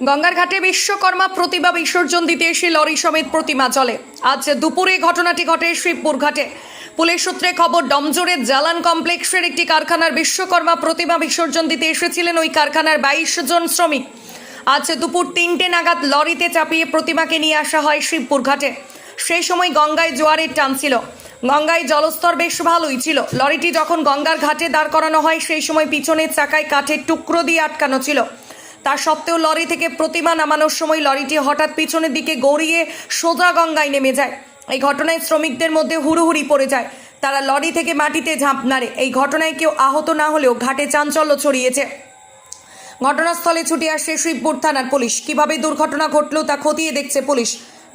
গঙ্গার ঘাটে বিশ্বকর্মা প্রতিমা বিসর্জন দিতে এসে লরি সমেত প্রতিমা চলে আজ দুপুরে ঘটনাটি ঘটে শিবপুর ঘাটে। পুলিশ সূত্রে খবর ডমজোরের জালান কমপ্লেক্সের একটি কারখানার বিশ্বকর্মা প্রতিমা বিসর্জন দিতে এসেছিলেন ওই কারখানার বাইশ জন শ্রমিক। আজ দুপুর তিনটে নাগাদ লরিতে চাপিয়ে প্রতিমাকে নিয়ে আসা হয় শিবপুর ঘাটে। সেই সময় গঙ্গায় জোয়ারের টান ছিল। গঙ্গায় জলস্তর বেশ ভালোই ছিল। লরিটি যখন গঙ্গার ঘাটে দাঁড় করানো হয়, সেই সময় পিছনের চাকায় কাঠের টুকরো দিয়ে আটকানো ছিল। তা সত্ত্বেও লরি থেকে প্রতিমা নামানোর সময় লরিটি হঠাৎ পিছনের দিকে গড়িয়ে সোজা গঙ্গায় নেমে যায়। এই ঘটনায় শ্রমিকদের মধ্যে হুড়োহুড়ি পড়ে যায়। তারা লরি থেকে মাটিতে ঝাঁপ নাড়ে এই ঘটনায় কেউ আহত না হলেও ঘাটে চাঞ্চল্য ছড়িয়েছে। ঘটনাস্থলে ছুটে আসে শিবপুর থানার পুলিশ। কীভাবে দুর্ঘটনা ঘটলো তা খতিয়ে দেখছে পুলিশ।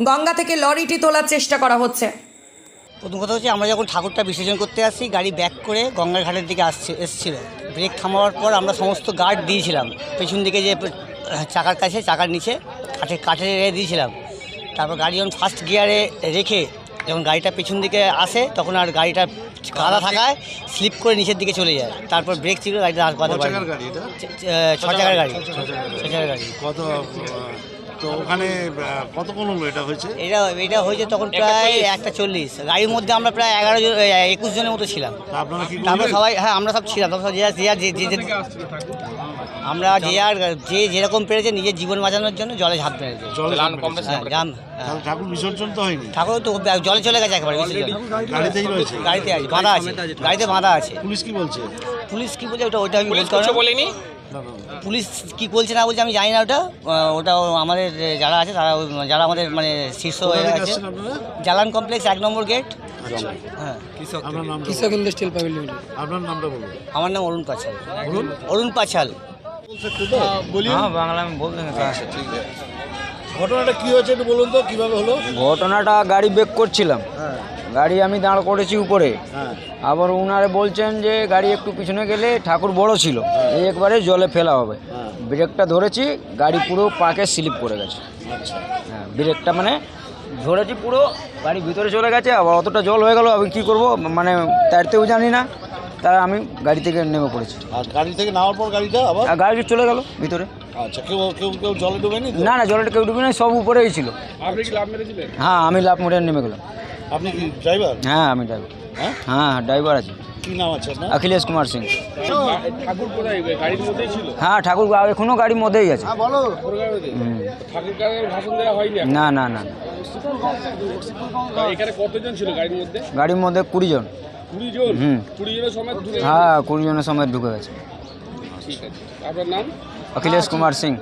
গঙ্গা থেকে লরিটি তোলার চেষ্টা করা হচ্ছে। প্রথম কথা হচ্ছে আমরা যখন ঠাকুরটা বিসর্জন করতে আসি গাড়ি ব্যাক করে গঙ্গার ঘাটের দিকে আসছে এসছিল। ব্রেক থামাবার পর আমরা সমস্ত গার্ড দিয়েছিলাম। পেছন দিকে যে চাকার কাছে চাকার নিচে কাঠে কাঠে রেখে দিয়েছিলাম। তারপর গাড়ি যখন ফার্স্ট গিয়ারে রেখে যখন গাড়িটা পেছন দিকে আসে তখন আর গাড়িটা কাদা থাকায় স্লিপ করে নিচের দিকে চলে যায়। তারপর ব্রেক ছিল গাড়িটা আর ছ চাকার গাড়ি ছ চাকার গাড়ি। কত তো ওখানে কতক্ষণ হলো এটা হয়েছে? এটা এটা হয়েছে তখন প্রায় একটা চল্লিশ। গাড়ির মধ্যে আমরা প্রায় এগারো জন একুশ জনের মতো ছিলাম। আপনারা কি সবাই হ্যাঁ আমরা সব ছিলাম। সব যে যার- যে আমরা যে আর যে যেরকম পেরেছে নিজের জীবন বাঁচানোর জন্য জলে ঝাঁপ মেরেছে। হ্যাঁ, হ্যাঁ। ঠাকুর বিসর্জন তো হয়নি? ঠাকুর তো জলে চলে গেছে একেবারে। গাড়িতেই রয়েছে? গাড়িতে আছে বাঁধা আছে। গাড়িতে বাঁধা আছে। পুলিশ কি বলছে? পুলিশ কি বলছে? ওটা ওটা আমি বলতে পারব বলেনি। পুলিশ কি বলছে না বলছে আমি জানি না ওটা। ওটা আমাদের যারা আছে তারা যারা আমাদের মানে শীর্ষ আছে। জালান কমপ্লেক্স এক নম্বর গেট। আচ্ছা। হ্যাঁ। কৃষক ইন্ডাস্ট্রিয়াল প্রাইভেট আপনার নামটা বলুন। আমার নাম অরুণ পাছাল। অরুণ? পাছাল। হ্যাঁ বাংলা আমি বলতে ঘটনাটা কি হয়েছে একটু বলুন তো কীভাবে হলো? ঘটনাটা গাড়ি বেক করছিলাম। হ্যাঁ। গাড়ি আমি দাঁড় করেছি উপরে। হ্যাঁ। আবার উনারে বলছেন যে গাড়ি একটু পিছনে গেলে ঠাকুর বড় ছিল। এই একবারে জলে ফেলা হবে। হ্যাঁ। ব্রেকটা ধরেছি গাড়ি পুরো পাকে স্লিপ করে গেছে। আচ্ছা। হ্যাঁ ব্রেকটা মানে ধরেছি পুরো গাড়ি ভিতরে চলে গেছে আবার অতটা জল হয়ে গেল আমি কী করব? মানে তাড়তেও জানি না। তাই আমি গাড়ি থেকে নেমে পড়েছি। আর গাড়ি থেকে নামার পর গাড়িটা আবার? আর গাড়ি চলে গেল ভিতরে। আচ্ছা কেউ কেউ কেউ জলে ডুবেনি না না জলটা কেউ ডুবি না সব উপরেই ছিল। হ্যাঁ আমি লাভ মেরে নেমে গেলাম। আপনি কি ড্রাইভার হ্যাঁ আমি ড্রাইভার হ্যাঁ? হ্যাঁ ড্রাইভার আছে। কি নাম আছে আপনার? অখিলেশ কুমার সিং। হ্যাঁ ঠাকুর গা- এখনও গাড়ির মধ্যেই আছে। হুম। না না না না। এখানে কতজন ছিল গাড়ির মধ্যে? গাড়ির মধ্যে কুড়ি জন। কুড়ি জন? হুম। কুড়ি জনের সময় ঢুকে হ্যাঁ কুড়ি জনের সময় ঢুকে গেছে। ঠিক আছে। আপনার নাম? অখিলেশ কুমার সিং।